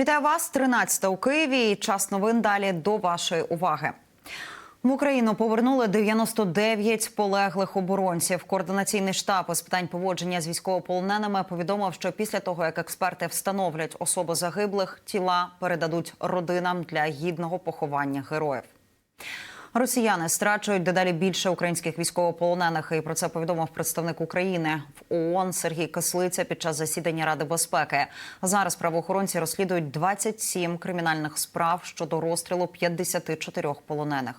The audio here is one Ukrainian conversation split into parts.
Вітаю вас, 13 у Києві. Час новин далі до вашої уваги. В Україну повернули 99 полеглих оборонців. Координаційний штаб із питань поводження з військовополоненими повідомив, що після того, як експерти встановлять особи загиблих, тіла передадуть родинам для гідного поховання героїв. Росіяни страчують дедалі більше українських військовополонених. І про це повідомив представник України в ООН Сергій Кислиця під час засідання Ради безпеки. Зараз правоохоронці розслідують 27 кримінальних справ щодо розстрілу 54 полонених.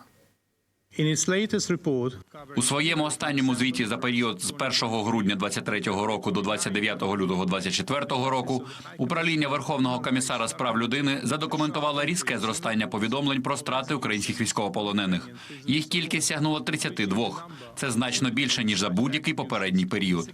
У своєму останньому звіті за період з 1 грудня 23 року до 29 лютого 24 року управління Верховного комісара з прав людини задокументувало різке зростання повідомлень про страти українських військовополонених. Їх кількість сягнула 32. Це значно більше ніж за будь-який попередній період.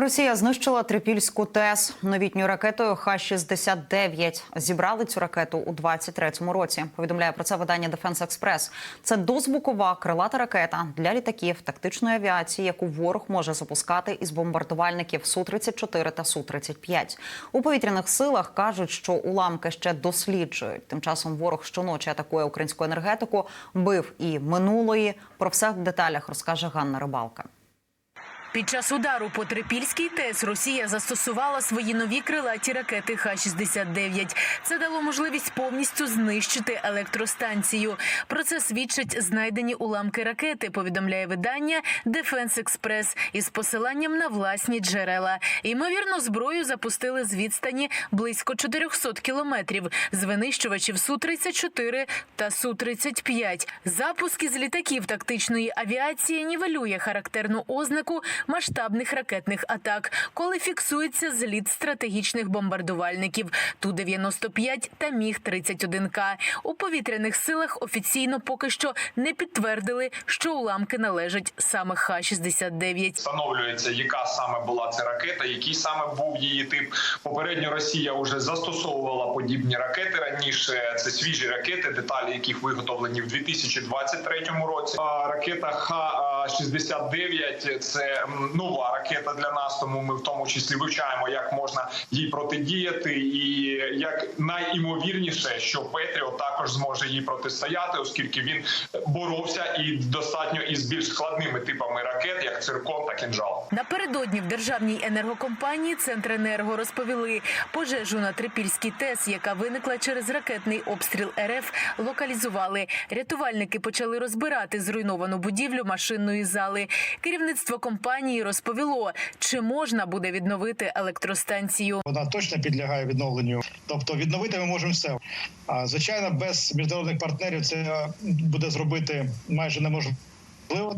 Росія знищила трипільську ТЕС новітньою ракетою Х-69. Зібрали цю ракету у 23-му році. Повідомляє про це видання Defense Express. Це дозвукова крилата ракета для літаків тактичної авіації, яку ворог може запускати із бомбардувальників Су-34 та Су-35. У повітряних силах кажуть, що уламки ще досліджують. Тим часом ворог щоночі атакує українську енергетику, бив і минулої. Про все в деталях розкаже Ганна Рибалка. Під час удару по Трипільській ТЕС Росія застосувала свої нові крилаті ракети Х-69. Це дало можливість повністю знищити електростанцію. Про це свідчать знайдені уламки ракети. Повідомляє видання Defense Express із посиланням на власні джерела. Ймовірно, зброю запустили з відстані близько 400 кілометрів з винищувачів Су 34 та Су 35 Запуск із літаків тактичної авіації нівелює характерну ознаку масштабних ракетних атак, коли фіксується зліт стратегічних бомбардувальників Ту-95 та Міг-31К. У повітряних силах офіційно поки що не підтвердили, що уламки належать саме Х-69. встановлюється, яка саме була ця ракета, який саме був її тип. Попередньо Росія вже застосовувала подібні ракети раніше. Це свіжі ракети, деталі яких виготовлені в 2023 році. Ракета Х-69 – це нова ракета для нас. Тому ми в тому числі вивчаємо, як можна їй протидіяти, і як найімовірніше, що Петріот також зможе їй протистояти, оскільки він боровся і достатньо із більш складними типами ракет, як циркон та кінжал. Напередодні в державній енергокомпанії Центренерго розповіли пожежу на Трипільській ТЕС, яка виникла через ракетний обстріл РФ, локалізували. Рятувальники почали розбирати зруйновану будівлю машинної зали. Керівництво компанії розповіло, чи можна буде відновити електростанцію. Вона точно підлягає відновленню. Тобто відновити ми можемо все. А звичайно, без міжнародних партнерів це буде зробити майже неможливо.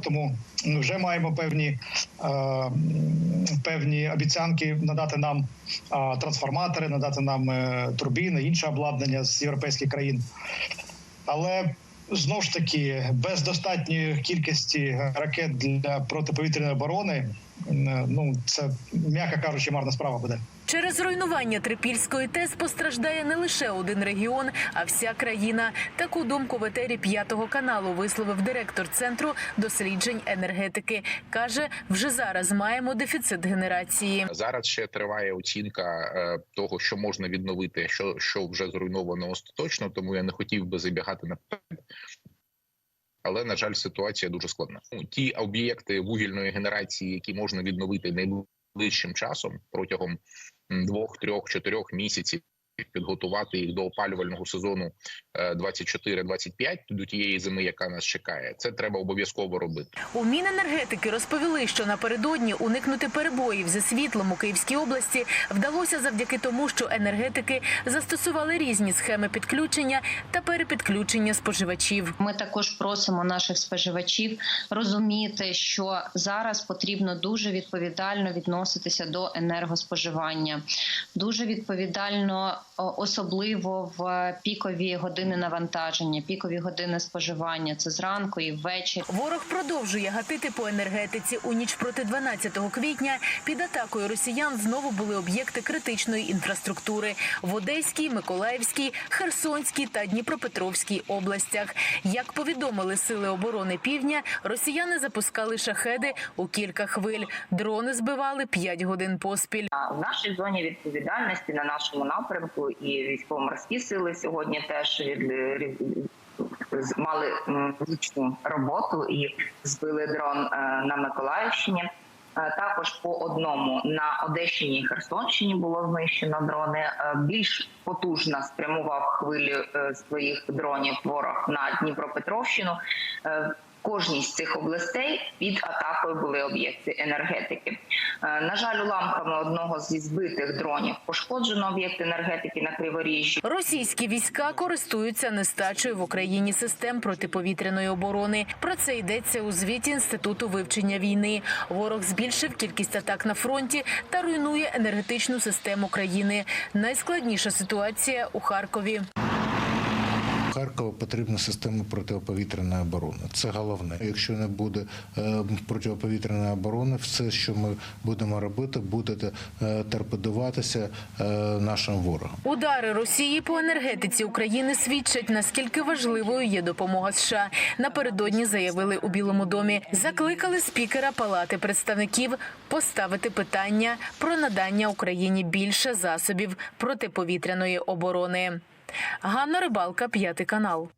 Тому ми вже маємо певні, е, певні обіцянки надати нам е, трансформатори, надати нам е, турбіни, інше обладнання з європейських країн. Але знову ж таки, без достатньої кількості ракет для протиповітряної оборони, ну це м'яко кажучи, марна справа буде. Через руйнування Трипільської ТЕС постраждає не лише один регіон, а вся країна. Таку думку в етері п'ятого каналу висловив директор центру досліджень енергетики. каже, вже зараз маємо дефіцит генерації. Зараз ще триває оцінка е, того, що можна відновити, що, що вже зруйновано остаточно, тому я не хотів би забігати наперед. Але на жаль, ситуація дуже складна. Ну, Ті об'єкти вугільної генерації, які можна відновити найближчим часом протягом двох, трьох, чотирьох місяців. Підготувати їх до опалювального сезону е, 24-25, до тієї зими, яка нас чекає, це треба обов'язково робити. У Міненергетики розповіли, що напередодні уникнути перебоїв зі світлом у Київській області вдалося завдяки тому, що енергетики застосували різні схеми підключення та перепідключення споживачів. Ми також просимо наших споживачів розуміти, що зараз потрібно дуже відповідально відноситися до енергоспоживання, дуже відповідально особливо в пікові години навантаження, пікові години споживання. Це зранку і ввечері. Ворог продовжує гатити по енергетиці. У ніч проти 12 квітня під атакою росіян знову були об'єкти критичної інфраструктури в Одеській, Миколаївській, Херсонській та Дніпропетровській областях. Як повідомили сили оборони Півдня, росіяни запускали шахеди у кілька хвиль. Дрони збивали 5 годин поспіль. В нашій зоні відповідальності на нашому напрямку і військово-морські сили сьогодні теж від мали м, роботу і збили дрон е, на Миколаївщині. Е, Також по одному на Одещині і Херсонщині було знищено дрони. Е, Більш потужно спрямував хвилі е, своїх дронів ворог на Дніпропетровщину. Кожній з цих областей під атакою були об'єкти енергетики. Е, На жаль, уламками одного зі збитих дронів пошкоджено об'єкт енергетики на Криворіжжі. Російські війська користуються нестачею в Україні систем протиповітряної оборони. Про це йдеться у звіті інституту вивчення війни. Ворог збільшив кількість атак на фронті та руйнує енергетичну систему країни. Найскладніша ситуація у Харкові. Харкова потрібна система протиповітряної оборони. Це головне. Якщо не буде е, протиповітряної оборони, все, що ми будемо робити, буде е, торпедуватися е, нашим ворогом. Удари Росії по енергетиці України свідчать наскільки важливою є допомога США. Напередодні заявили у Білому домі. Закликали спікера Палати представників поставити питання про надання Україні більше засобів протиповітряної оборони. Ганна Рибалка, п'ятий канал.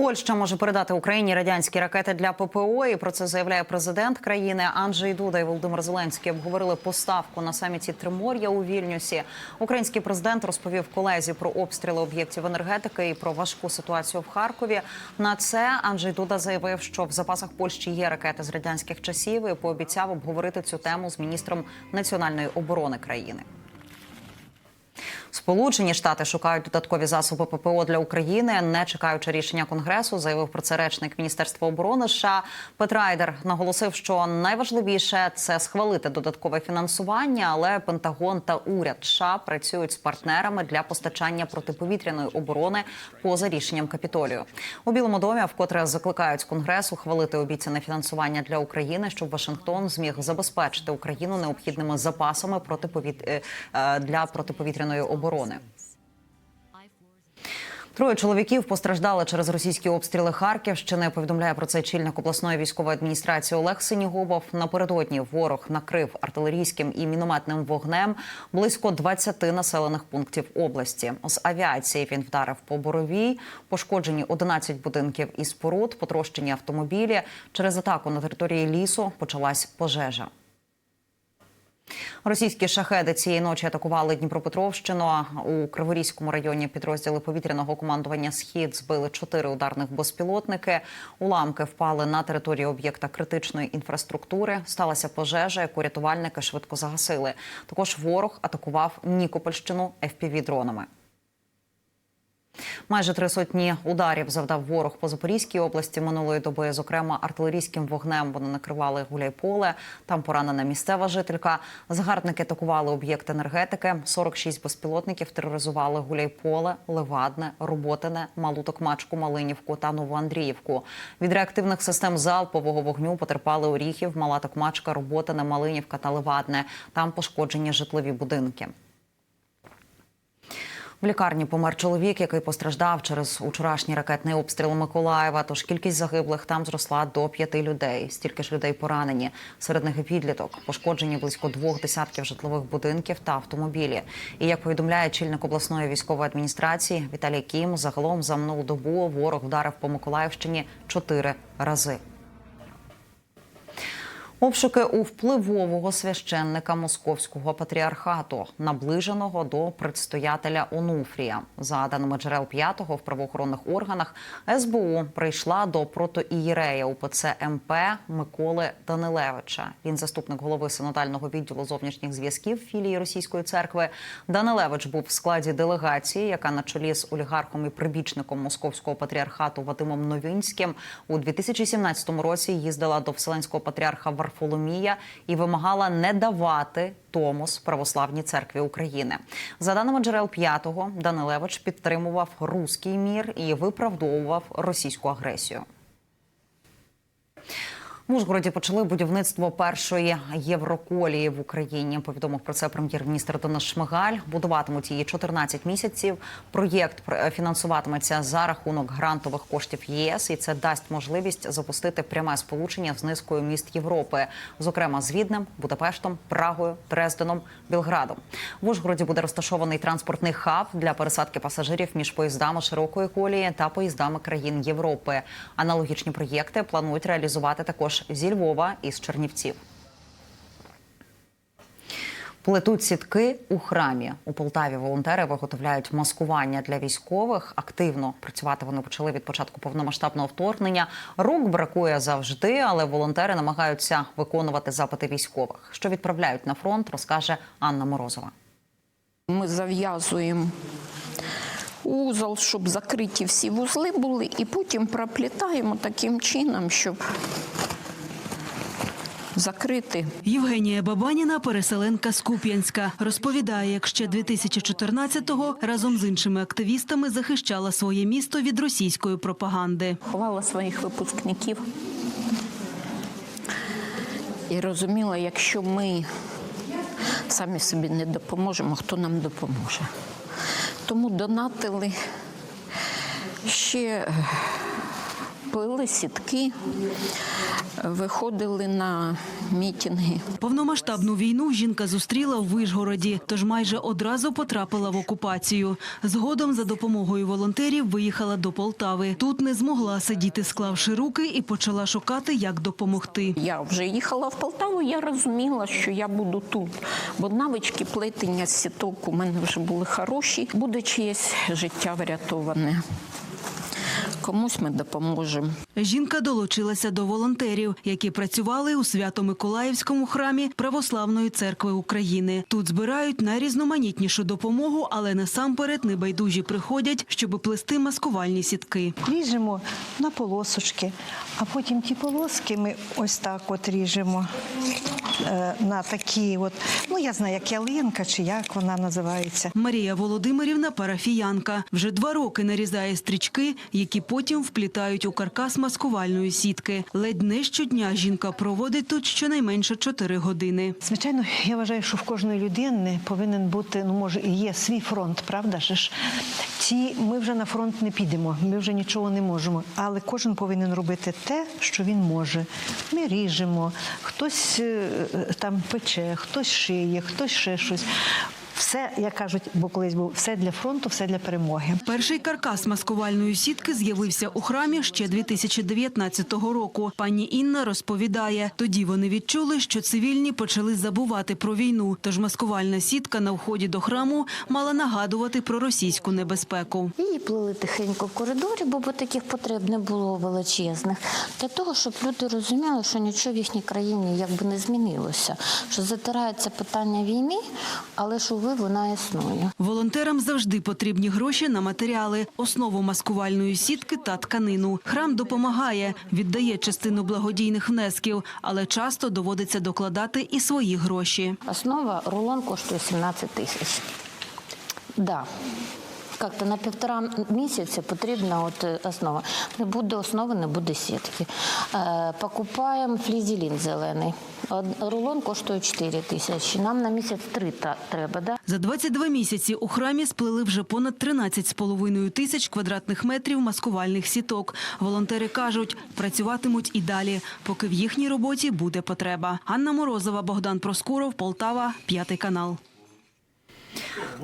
Польща може передати Україні радянські ракети для ППО. І про це заявляє президент країни Анджей Дуда і Володимир Зеленський. Обговорили поставку на саміті Тримор'я у Вільнюсі. Український президент розповів колезі про обстріли об'єктів енергетики і про важку ситуацію в Харкові. На це Анджей Дуда заявив, що в запасах Польщі є ракети з радянських часів і пообіцяв обговорити цю тему з міністром національної оборони країни. Сполучені Штати шукають додаткові засоби ППО для України, не чекаючи рішення конгресу. Заявив про це речник Міністерства оборони США Пет Райдер. Наголосив, що найважливіше це схвалити додаткове фінансування, але Пентагон та уряд США працюють з партнерами для постачання протиповітряної оборони поза рішенням капітолію. У Білому домі вкотре закликають конгрес ухвалити обіцяне фінансування для України, щоб Вашингтон зміг забезпечити Україну необхідними запасами протиповіт... е, е, для протиповітряної оборони. Троє чоловіків постраждали через російські обстріли Харківщини. Повідомляє про це чільник обласної військової адміністрації Олег Синігубов. Напередодні ворог накрив артилерійським і мінометним вогнем близько 20 населених пунктів області. З авіації він вдарив по боровій. Пошкоджені 11 будинків і споруд, потрощені автомобілі. Через атаку на території лісу почалась пожежа. Російські шахеди цієї ночі атакували Дніпропетровщину. У Криворізькому районі підрозділи повітряного командування Схід збили чотири ударних безпілотники. Уламки впали на територію об'єкта критичної інфраструктури. Сталася пожежа, яку рятувальники швидко загасили. Також ворог атакував Нікопольщину fpv дронами. Майже три сотні ударів завдав ворог по Запорізькій області минулої доби. Зокрема, артилерійським вогнем вони накривали Гуляйполе. Там поранена місцева жителька. Згарники атакували об'єкт енергетики. 46 безпілотників тероризували Гуляйполе, Левадне, Роботине, Малу Токмачку, Малинівку та Новоандріївку. Від реактивних систем залпового вогню потерпали Оріхів, Мала Токмачка, Роботине, Малинівка та Левадне. Там пошкоджені житлові будинки. В лікарні помер чоловік, який постраждав через учорашній ракетний обстріл Миколаєва. Тож кількість загиблих там зросла до п'яти людей. Стільки ж людей поранені. Серед них і підліток. Пошкоджені близько двох десятків житлових будинків та автомобілі. І як повідомляє чільник обласної військової адміністрації Віталій Кім, загалом за минулу добу ворог вдарив по Миколаївщині чотири рази. Обшуки у впливового священника московського патріархату, наближеного до предстоятеля Онуфрія. За даними джерел п'ятого в правоохоронних органах, СБУ прийшла до протоієрея УПЦ МП Миколи Данилевича. Він заступник голови синодального відділу зовнішніх зв'язків філії російської церкви. Данилевич був в складі делегації, яка на чолі з олігархом і прибічником московського патріархату Вадимом Новинським у 2017 році їздила до вселенського патріарха Варфоломія Варфоломія і вимагала не давати Томос православній церкві України. За даними джерел п'ятого, Данилевич підтримував руський мір і виправдовував російську агресію. В Ужгороді почали будівництво першої євроколії в Україні. Повідомив про це прем'єр-міністр Денис Шмигаль. Будуватимуть її 14 місяців. Проєкт фінансуватиметься за рахунок грантових коштів ЄС, і це дасть можливість запустити пряме сполучення з низкою міст Європи, зокрема з Віднем, Будапештом, Прагою, Дрезденом, Білградом. В Ужгороді буде розташований транспортний хаб для пересадки пасажирів між поїздами широкої колії та поїздами країн Європи. Аналогічні проєкти планують реалізувати також зі Львова і з Чернівців. Плетуть сітки у храмі. У Полтаві волонтери виготовляють маскування для військових. Активно працювати вони почали від початку повномасштабного вторгнення. Рук бракує завжди, але волонтери намагаються виконувати запити військових. Що відправляють на фронт, розкаже Анна Морозова. Ми зав'язуємо узол, щоб закриті всі вузли були, і потім проплітаємо таким чином, щоб закрити. Євгенія Бабаніна, переселенка з Куп'янська, розповідає, як ще 2014-го разом з іншими активістами захищала своє місто від російської пропаганди. Ховала своїх випускників і розуміла, якщо ми самі собі не допоможемо, хто нам допоможе. Тому донатили ще плели сітки, виходили на мітинги. Повномасштабну війну жінка зустріла в Вишгороді, тож майже одразу потрапила в окупацію. Згодом за допомогою волонтерів виїхала до Полтави. Тут не змогла сидіти, склавши руки, і почала шукати, як допомогти. Я вже їхала в Полтаву, я розуміла, що я буду тут, бо навички плетення сіток у мене вже були хороші. Буде чиєсь життя врятоване. Комусь ми допоможемо. Жінка долучилася до волонтерів, які працювали у Свято-Миколаївському храмі Православної церкви України. Тут збирають найрізноманітнішу допомогу, але насамперед небайдужі приходять, щоб плести маскувальні сітки. Ріжемо на полосочки, а потім ті полоски ми ось так от ріжемо на такі, от, ну я знаю, як ялинка чи як вона називається. Марія Володимирівна парафіянка вже два роки нарізає стрічки, які потім вплітають у каркас маскувальної сітки. Ледь не щодня жінка проводить тут щонайменше чотири години. Звичайно, я вважаю, що в кожної людини повинен бути, ну може, і є свій фронт, правда ж? Ті, ми вже на фронт не підемо, ми вже нічого не можемо. Але кожен повинен робити те, що він може. Ми ріжемо, хтось е, е, там пече, хтось шиє, хтось ще щось. Все, як кажуть, бо колись був все для фронту, все для перемоги. Перший каркас маскувальної сітки з'явився у храмі ще 2019 року. Пані Інна розповідає, тоді вони відчули, що цивільні почали забувати про війну. Тож маскувальна сітка на вході до храму мала нагадувати про російську небезпеку. Її плели тихенько в коридорі, бо таких потреб не було величезних. Для того, щоб люди розуміли, що нічого в їхній країні якби не змінилося, що затирається питання війни, але ж уви вона існує. Волонтерам завжди потрібні гроші на матеріали, основу маскувальної сітки та тканину. Храм допомагає, віддає частину благодійних внесків, але часто доводиться докладати і свої гроші. Основа рулон коштує 17 тисяч. Да. Как-то на півтора місяця потрібна от е, основа. Не буде основи, не буде сітки. Е, покупаємо флізелін зелений. Рулон коштує 4 тисячі. Нам на місяць 3 та- треба, да? За 22 місяці у храмі сплели вже понад 13,5 тисяч квадратних метрів маскувальних сіток. Волонтери кажуть, працюватимуть і далі, поки в їхній роботі буде потреба. Анна Морозова, Богдан Проскуров, Полтава, п'ятий канал.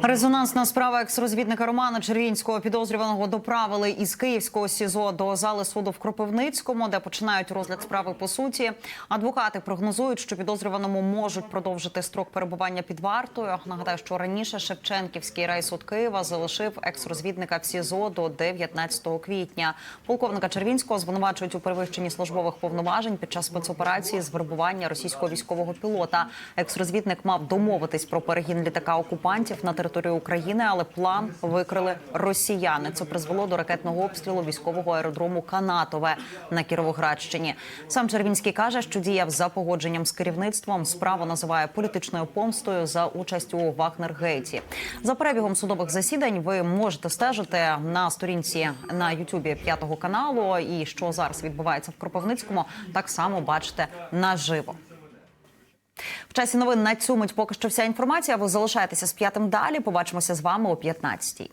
Резонансна справа екс-розвідника Романа Червінського підозрюваного доправили із Київського СІЗО до зали суду в Кропивницькому, де починають розгляд справи по суті. Адвокати прогнозують, що підозрюваному можуть продовжити строк перебування під вартою. Нагадаю, що раніше Шевченківський райсуд Києва залишив екс-розвідника в СІЗО до 19 квітня. Полковника Червінського звинувачують у перевищенні службових повноважень під час спецоперації з вербування російського військового пілота. Екс-розвідник мав домовитись про перегін літака окупантів на території територію України, але план викрили росіяни. Це призвело до ракетного обстрілу військового аеродрому Канатове на Кіровоградщині. Сам Червінський каже, що діяв за погодженням з керівництвом. Справу називає політичною помстою за участь у Вагнергейті. За перебігом судових засідань ви можете стежити на сторінці на Ютубі п'ятого каналу. І що зараз відбувається в Кропивницькому, так само бачите наживо. В часі новин на цю мить поки що вся інформація. Ви залишаєтеся з п'ятим далі. Побачимося з вами о 15-й.